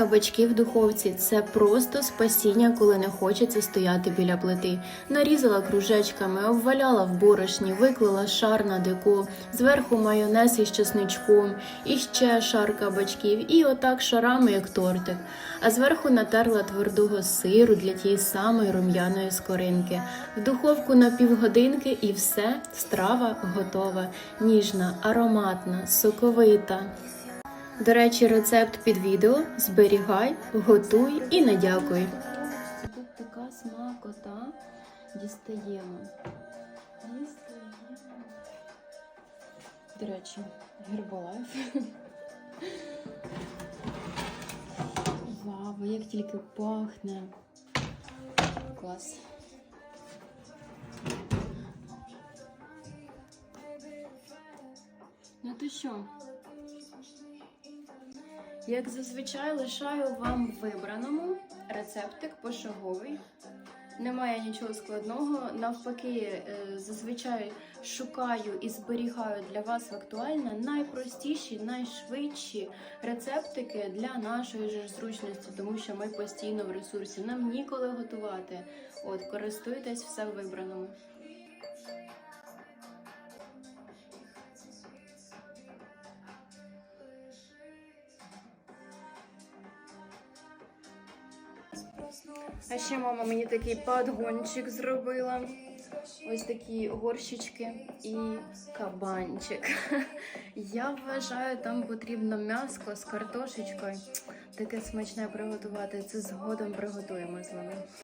Кабачки в духовці це просто спасіння, коли не хочеться стояти біля плити. Нарізала кружечками, обваляла в борошні, виклала шар на дико, зверху майонез із чесничком, і ще шар кабачків, і отак шарами, як тортик. А зверху натерла твердого сиру для тієї самої рум'яної скоринки. В духовку на півгодинки і все, страва готова. Ніжна, ароматна, соковита. До речі, рецепт під відео зберігай, готуй і не дякуй. Тут така смакота. Дістаємо. До речі, гербалайф. Вау, як тільки пахне. Клас. Ну то що? Як зазвичай лишаю вам вибраному рецептик пошаговий. Немає нічого складного. Навпаки, е, зазвичай шукаю і зберігаю для вас актуально найпростіші, найшвидші рецептики для нашої ж зручності, тому що ми постійно в ресурсі. Нам ніколи готувати. От, користуйтесь все в вибраному. А ще мама мені такий подгончик зробила. Ось такі горщички і кабанчик. Я вважаю, там потрібно м'яско з картошечкою. Таке смачне приготувати. Це згодом приготуємо з вами.